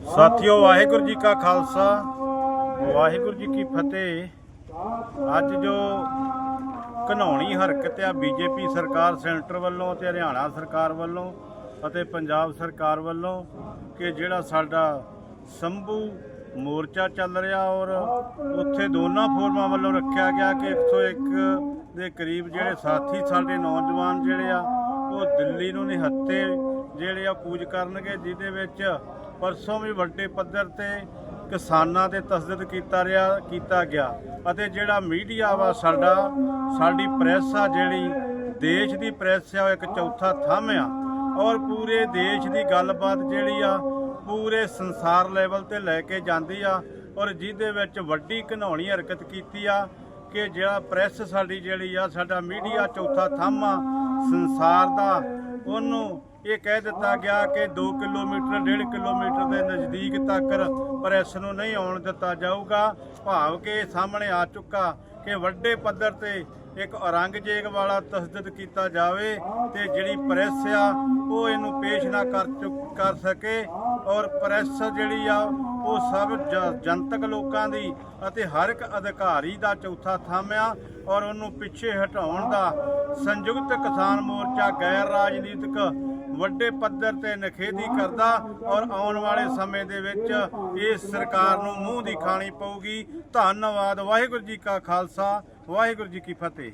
ਸਾਥੀਓ, ਵਾਹਿਗੁਰੂ ਜੀ ਕਾ ਖਾਲਸਾ, ਵਾਹਿਗੁਰੂ ਜੀ ਕੀ ਫਤਿਹ। ਅੱਜ ਜੋ ਘਨੌਣੀ ਹਰਕਤ ਆ ਬੀਜੇਪੀ ਸਰਕਾਰ ਸੈਂਟਰ ਵੱਲੋਂ ਤੇ ਹਰਿਆਣਾ ਸਰਕਾਰ ਵੱਲੋਂ ਅਤੇ ਪੰਜਾਬ ਸਰਕਾਰ ਵੱਲੋਂ ਕਿ ਜਿਹੜਾ ਸਾਡਾ ਸੰਭੂ ਮੋਰਚਾ ਚੱਲ ਰਿਹਾ ਔਰ ਉੱਥੇ ਦੋਨਾਂ ਫੋਰਮਾਂ ਵੱਲੋਂ ਰੱਖਿਆ ਗਿਆ ਕਿ 101 ਦੇ ਕਰੀਬ ਜਿਹੜੇ ਸਾਥੀ ਸਾਡੇ ਨੌਜਵਾਨ ਜਿਹੜੇ ਆ, ਉਹ ਦਿੱਲੀ ਨੂੰ ਨਿਹੱਤੇ ਜਿਹੜੇ ਆ, ਕੂਚ ਕਰਨਗੇ, ਜਿਹਦੇ ਵਿੱਚ ਪਰਸੋਂ ਵੀ ਵੱਡੇ ਪੱਧਰ ਤੇ ਕਿਸਾਨਾਂ ਤੇ ਤਸਦੀਦ ਕੀਤਾ ਰਿਹਾ, ਕੀਤਾ ਗਿਆ ਅਤੇ ਜਿਹੜਾ ਮੀਡੀਆ ਵਾ ਸਾਡਾ, ਸਾਡੀ ਪ੍ਰੈਸ ਆ ਜਿਹੜੀ, ਦੇਸ਼ ਦੀ ਪ੍ਰੈਸ ਆ, ਉਹ ਇੱਕ ਚੌਥਾ ਥੰਮ ਆ ਔਰ ਪੂਰੇ ਦੇਸ਼ ਦੀ ਗੱਲਬਾਤ ਜਿਹੜੀ ਆ, ਪੂਰੇ ਸੰਸਾਰ ਲੈਵਲ ਤੇ ਲੈ ਕੇ ਜਾਂਦੀ ਆ ਔਰ ਜਿਹਦੇ ਵਿੱਚ ਵੱਡੀ ਘਨੌਣੀ ਹਰਕਤ ਕੀਤੀ ਆ ਕਿ ਜਿਹੜਾ ਪ੍ਰੈਸ ਸਾਡੀ ਜਿਹੜੀ ਆ, ਸਾਡਾ ਮੀਡੀਆ ਚੌਥਾ ਥੰਮ ਆ, ਸੰਸਾਰ ਦਾ, ਉਹਨੂੰ ਇਹ ਕਹਿ ਦਿੱਤਾ ਗਿਆ ਕਿ 2 ਕਿਲੋਮੀਟਰ 1.5 ਕਿਲੋਮੀਟਰ ਦੇ ਨਜ਼ਦੀਕ ਤੱਕ ਪ੍ਰੈਸ ਨੂੰ ਨਹੀਂ ਆਉਣ ਦਿੱਤਾ ਜਾਊਗਾ। ਭਾਵ ਕਿ ਇਹ ਸਾਹਮਣੇ ਆ ਚੁੱਕਾ ਕਿ ਵੱਡੇ ਪੱਧਰ ਤੇ ਇੱਕ ਔਰੰਗਜ਼ੇਬ ਵਾਲਾ ਤਸਦਦ ਕੀਤਾ ਜਾਵੇ ਤੇ ਜਿਹੜੀ ਪ੍ਰੈਸ ਆ, ਉਹ ਇਹਨੂੰ ਪੇਸ਼ ਨਾ ਕਰ ਚੁੱਕ, ਕਰ ਸਕੇ। ਔਰ ਪ੍ਰੈਸ ਜਿਹੜੀ ਆ, ਉਹ ਸਭ ਜ- ਜਨਤਕ ਲੋਕਾਂ ਦੀ ਅਤੇ ਹਰ ਇੱਕ ਅਧਿਕਾਰੀ ਦਾ ਚੌਥਾ ਥੰਮ ਆ। ਔਰ ਉਹਨੂੰ ਪਿੱਛੇ ਹਟਾਉਣ ਦਾ ਸੰਯੁਕਤ ਕਿਸਾਨ ਮੋਰਚਾ ਗੈਰ ਰਾਜਨੀਤਿਕ ਵੱਡੇ ਪੱਧਰ ਤੇ ਨਖੇਦੀ ਕਰਦਾ। ਔਰ ਆਉਣ ਵਾਲੇ ਸਮੇਂ ਦੇ ਵਿੱਚ ਇਸ ਸਰਕਾਰ ਨੂੰ ਮੂੰਹ ਦੀ ਖਾਣੀ ਪਊਗੀ। ਧੰਨਵਾਦ, ਵਾਹਿਗੁਰੂ ਜੀ ਕਾ ਖਾਲਸਾ। ਵਾਹਿਗੁਰੂ ਜੀ ਕੀ ਫਤਿਹ।